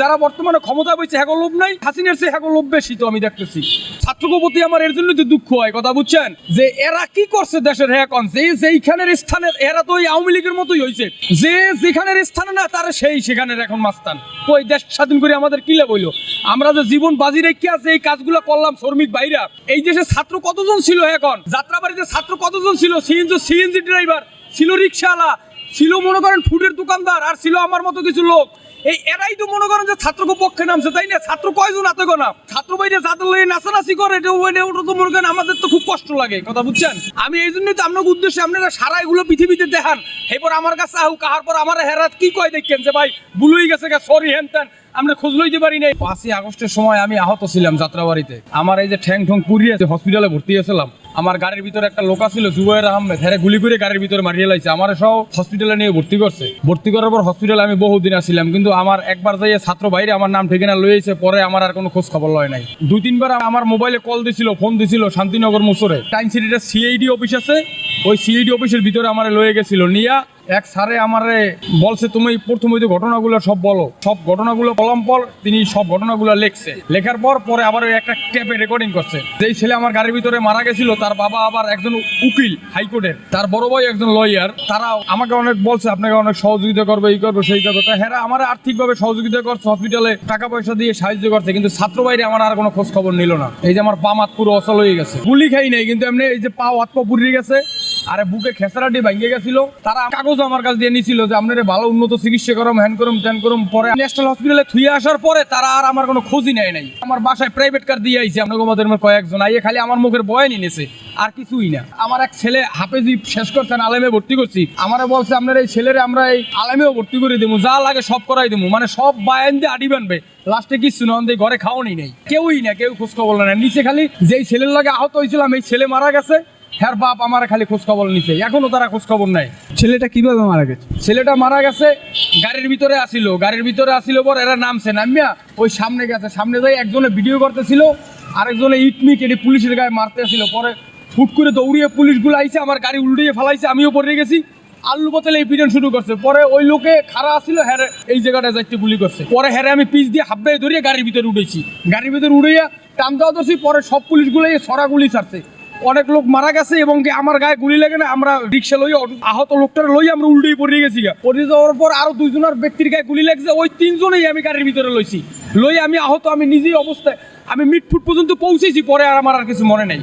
যারা বর্তমানে ক্ষমতা বইছে হ্যাগো লোভ নাই, হাসিনের সে হ্যাগো লোভ বেশি তো আমি দেখতেছি। ছাত্রকে প্রতি আমার এর জন্য তো দুঃখ হয়, কথা বুঝছেন? যে এরা কি করছে দেশের হ্যাঁ কন? যে যেইখানের স্থানে, এরা তো ওই আওয়ামী লীগের মতোই হয়েছে যে যেখানের স্থানে না, তারা সেই সেখানের এখন মাস্তান। ওই দেশ স্বাধীন করে আমাদের কিলে বইলো আমরা যে জীবন বাজি রেখে আছে এই কাজগুলো করলাম শ্রমিক ভাইরা, এই দেশে ছাত্র কতজন ছিল এখন যাত্রাবাড়িতে ছাত্র কতজন ছিল? সিএনজি সিএনজি ড্রাইভার, ছিল রিক্সাওয়ালা ছিল মনে করেন ফুডের দোকানদার আর ছিল আমার মতো কিছু লোক। এই এরাই তো মনে করেন যে ছাত্রকে পক্ষে নামছে, তাই না? ছাত্র কয়জন আতে গোনা? ছাত্র বাইরে ছাত্র লয়ে নাচানাচি করে, এটা ওটা তো মনে করেন আমাদের তো খুব কষ্ট লাগে, কথা বুঝছেন? আমি এই জন্যই তো আপনার উদ্দেশ্যে আপনারা সারা এগুলো পৃথিবীতে দেখান। এরপর আমার কাছে আহু কাহার পর আমার হেরাত কি কয় দেখছেন যে ভাই, ভুলই গেছে সরি হ্যান ত্যান, আমরা খোঁজ লইতে পারি নাই। পাঁচই আগস্টের সময় আমি আহত ছিলাম যাত্রাবাড়িতে। আমার এই যে ঠ্যাং ঠং পুড়িয়ে হসপিটালে ভর্তি হয়েছিলাম আমার গাড়ির ভিতরে একটা লোকা ছিল জুবাইর আহমেদ। হ্যাঁ গুলি করে গাড়ির ভিতরে মারিয়ে লাইছে। আমার সব হসপিটালে নিয়ে ভর্তি করছে। ভর্তি করার পর হসপিটালে আমি বহুদিন আসছিলাম কিন্তু আমার একবার যাইয়ে ছাত্র বাইরে আমার নাম ঠিকানা লইয়েছে পরে আমার আর কোনো খোঁজ খবর লয় নাই। দুই তিনবার আমার মোবাইলে কল দিছিল ফোন দিছিল শান্তিনগর মুসরে। টাইম সিটিটা সিআইডি অফিস আছে। ওই সিআইডি অফিসের ভিতরে আমার লয়ে গেছিল, নিয়া এক স্যারে আমারে বলছে, তুমি প্রথম ওই ঘটনাগুলো সব বলো। সব ঘটনাগুলো কলম পর তিনি সব ঘটনাগুলো লিখছে। লেখার পর পরে আবার ওই একটা ট্যাপে রেকর্ডিং করছে। যেই ছেলে আমার গাড়ির ভিতরে মারা গেছিল, তার বাবা আবার একজন উকিল হাইকোর্টের। তার বড় ভাই একজন লয়ার তারা আমাকে অনেক বলছে, আপনাকে অনেক সহযোগিতা করবে, এই করবে, সেই করবে। তা হ্যাঁ আমার আর্থিকভাবে সহযোগিতা করছে হসপিটালে টাকা পয়সা দিয়ে সাহায্য করছে, কিন্তু ছাত্র বাইরে আমার আর কোনো খোঁজ খবর নিল না। এই যে আমার পা মাত পুরো অচল হয়ে গেছে। গুলি খাই নাই, কিন্তু এমনি এই যে পা হাত পা পুড়িয়ে গেছে আরে বুকে খেসারাটি ভাঙিয়ে গেছিল। তারা কাগজ আমার কাছে দিয়ে নিছিল যে আপনার ভালো উন্নত চিকিৎসা করম হ্যান করুম ত্যান করুম। পরে ন্যাশনাল হসপিটালে থুয়ে আসার পরে তারা আর আমার কোনো খোঁজই নেয় নাই। আমার বাসায় প্রাইভেট কার দিয়ে আইছে, আপনার আমাদের কয়েকজন। আইয়ে খালি আমার মুখের বয় নিয়েছে আর কিছুই না। আমার এক ছেলে হাফেজি শেষ করছেন আলেমে ভর্তি করছি। আমারে বলছে, আপনার এই ছেলেরে আমরা এই আলেমেও ভর্তি করে দেবো যা লাগে সব করাই দেবো মানে সব বায়ান দিয়ে আডি বানবে। লাস্টে কিছু না দিয়ে ঘরে খাওয়ানি নেই। কেউই না, কেউ খোঁজ খবর না। নিচে খালি যেই ছেলের লাগে আহত হয়েছিলাম, এই ছেলে মারা গেছে। হ্যার বাপ আমার খালি খোঁজ খবর নিছে। এখনও তারা খোঁজ খবর নাই। ছেলেটা কীভাবে মারা গেছে? ছেলেটা মারা গেছে গাড়ির ভিতরে আসিল। গাড়ির ভিতরে আসিল পর এরা নামছে নামিয়া ওই সামনে গেছে। সামনে যাই একজনে ভিডিও করতেছিল আরেকজনে ইটমিট এটি পুলিশের গায়ে মারতে আসিল পরে ফুট করে দৌড়িয়ে পুলিশগুলো আইছে আমার গাড়ি উল্টিয়ে ফেলাইছে আমিও পড়ে গেছি। আল্লু বোতলে এই পিটন শুরু করছে। পরে ওই লোকে খারা আসছিল হ্যাঁ এই জায়গাটা যাইতে গুলি করছে। পরে হ্যাঁ আমি পিচ দিয়ে হাবড়ে ধরিয়ে গাড়ির ভিতরে উঠেছি। গাড়ির ভিতরে উড়াইয়া টান দেওয়া ধরছি পরে সব পুলিশগুলো সরা গুলি ছাড়ছে। অনেক লোক মারা গেছে এবং কি আমার গায়ে গুলি লাগে না, আমরা রিক্সা লই আহত লোকটার লই আমরা উল্টেই পড়ে গেছি পড়ে যাওয়ার পর আরও দুইজনের ব্যক্তির গায়ে গুলি লাগছে, ওই তিনজনেই আমি গাড়ির ভিতরে লইছি। লই আমি আহত, আমি নিজেই অবস্থায় আমি মিট ফুট পর্যন্ত পৌঁছেছি, পরে আর আমার আর কিছু মনে নেই।